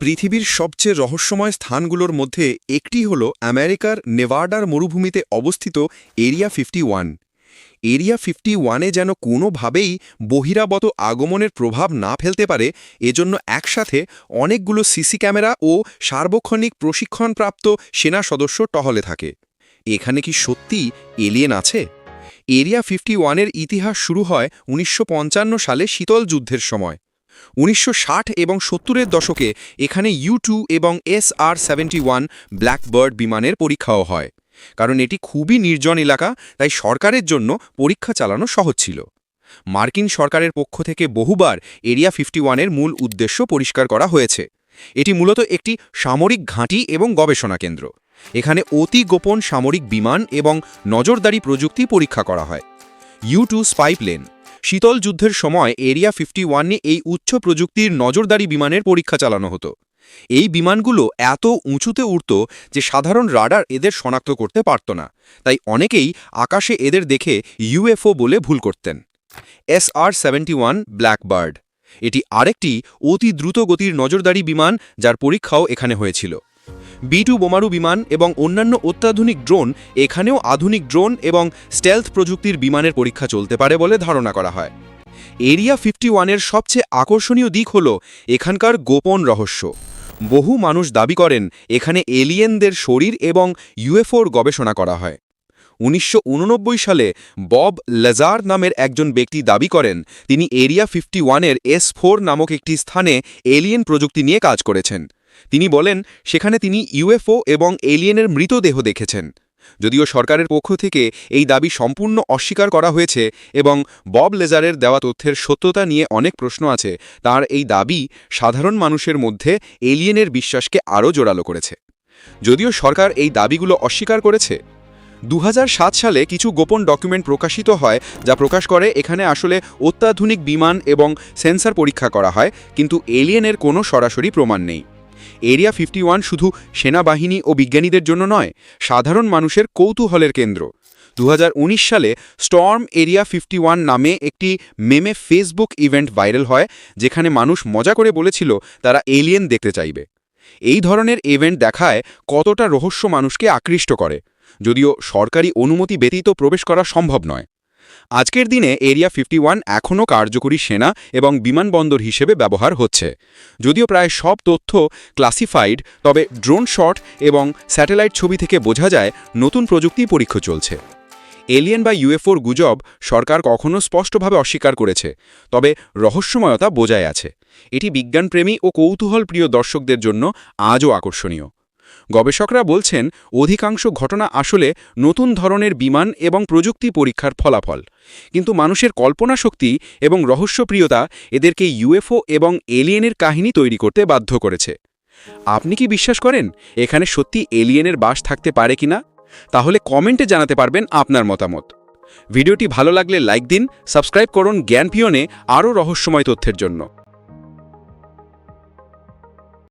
পৃথিবীর সবচেয়ে রহস্যময় স্থানগুলোর মধ্যে একটি হল আমেরিকার নেভাডার মরুভূমিতে অবস্থিত এরিয়া ফিফটি এরিয়া ফিফটি ওয়ানে যেন কোনোভাবেই বহিরাগত আগমনের প্রভাব না ফেলতে পারে, এজন্য একসাথে অনেকগুলো সিসি ক্যামেরা ও সার্বক্ষণিক প্রশিক্ষণপ্রাপ্ত সেনা সদস্য টহলে থাকে। এখানে কি সত্যি এলিয়েন আছে? এরিয়া ফিফটি ওয়ানের ইতিহাস শুরু হয় উনিশশো পঞ্চান্ন সালে শীতল যুদ্ধের সময়। উনিশশো ষাট এবং সত্তরের দশকে এখানে ইউ টু এবং S R seventy one Blackbird বিমানের পরীক্ষাও হয়। কারণ এটি খুবই নির্জন এলাকা, তাই সরকারের জন্য পরীক্ষা চালানো সহজ ছিল। মার্কিন সরকারের পক্ষ থেকে বহুবার এরিয়া ফিফটি ওয়ানের মূল উদ্দেশ্য পরিষ্কার করা হয়েছে। এটি মূলত একটি সামরিক ঘাঁটি এবং গবেষণা কেন্দ্র। এখানে অতি গোপন সামরিক বিমান এবং নজরদারি প্রযুক্তি পরীক্ষা করা হয়। ইউ টু স্পাইপলেন শীতল যুদ্ধের সময় এরিয়া ফিফটি ওয়ানে এই উচ্চ প্রযুক্তির নজরদারি বিমানের পরীক্ষা চালানো হতো। এই বিমানগুলো এত উঁচুতে উড়ত যে সাধারণ রাডার এদের শনাক্ত করতে পারত না। তাই অনেকেই আকাশে এদের দেখে ইউএফও বলে ভুল করতেন। S R seventy one Blackbird. এটি আরেকটি অতি দ্রুত গতির নজরদারি বিমান যার পরীক্ষাও এখানে হয়েছিল। বি টু বোমারু বিমান এবং অন্যান্য অত্যাধুনিক ড্রোন, এখানেও আধুনিক ড্রোন এবং স্টেলথ প্রযুক্তির বিমানের পরীক্ষা চলতে পারে বলে ধারণা করা হয়। এরিয়া ফিফটি ওয়ানের সবচেয়ে আকর্ষণীয় দিক হল এখানকার গোপন রহস্য। বহু মানুষ দাবি করেন, এখানে এলিয়েনদের শরীর এবং ইউএফওর গবেষণা করা হয়। উনিশশো উননব্বই সালে বব লেজার নামের একজন ব্যক্তি দাবি করেন, তিনি এরিয়া ফিফটি ওয়ানের এস ফোর নামক একটি স্থানে এলিয়েন প্রযুক্তি নিয়ে কাজ করেছেন। তিনি বলেন, সেখানে তিনি ইউএফও এবং এলিয়েনের মৃতদেহ দেখেছেন। যদিও সরকারের পক্ষ থেকে এই দাবি সম্পূর্ণ অস্বীকার করা হয়েছে এবং বব লেজারের দেওয়া তথ্যের সত্যতা নিয়ে অনেক প্রশ্ন আছে, তার এই দাবি সাধারণ মানুষের মধ্যে এলিয়েনের বিশ্বাসকে আরও জোরালো করেছে। যদিও সরকার এই দাবিগুলো অস্বীকার করেছে দু হাজার সাত সালে কিছু গোপন ডকুমেন্ট প্রকাশিত হয় যা প্রকাশ করে এখানে আসলে অত্যাধুনিক বিমান এবং সেন্সার পরীক্ষা করা হয়, কিন্তু এলিয়েনের কোনো সরাসরি প্রমাণ নেই। এরিয়া ফিফটি শুধু সেনাবাহিনী ও বিজ্ঞানীদের জন্য নয়, সাধারণ মানুষের কৌতূহলের কেন্দ্র। দু হাজার উনিশ সালে স্টর্ম এরিয়া ফিফটি নামে একটি মেমে ফেসবুক ইভেন্ট ভাইরাল হয়, যেখানে মানুষ মজা করে বলেছিল তারা এলিয়েন দেখতে চাইবে। এই ধরনের ইভেন্ট দেখায় কতটা রহস্য মানুষকে আকৃষ্ট করে, যদিও সরকারি অনুমতি ব্যতীত প্রবেশ করা সম্ভব নয়। আজকের দিনে এরিয়া ফিফটি ওয়ান এখনও কার্যকরী সেনা এবং বিমানবন্দর হিসেবে ব্যবহার হচ্ছে। যদিও প্রায় সব তথ্য ক্লাসিফাইড, তবে ড্রোন শট এবং স্যাটেলাইট ছবি থেকে বোঝা যায় নতুন প্রযুক্তি পরীক্ষা চলছে। এলিয়েন বা ইউএফওর গুজব সরকার কখনও স্পষ্টভাবে অস্বীকার করেছে, তবে রহস্যময়তা বোঝায় আছে। এটি বিজ্ঞানপ্রেমী ও কৌতূহলপ্রিয় দর্শকদের জন্য আজও আকর্ষণীয়। গবেষকরা বলছেন, অধিকাংশ ঘটনা আসলে নতুন ধরনের বিমান এবং প্রযুক্তি পরীক্ষার ফলাফল। কিন্তু মানুষের কল্পনা শক্তি এবং রহস্যপ্রিয়তা এদেরকে ইউএফও এবং এলিয়েনের কাহিনী তৈরি করতে বাধ্য করেছে। আপনি কি বিশ্বাস করেন, এখানে সত্যি এলিয়েনের বাস থাকতে পারে কিনা? তাহলে কমেন্টে জানাতে পারবেন আপনার মতামত। ভিডিওটি ভালো লাগলে লাইক দিন, সাবস্ক্রাইব করুন জ্ঞান পিয়নে আরও রহস্যময় তথ্যের জন্য।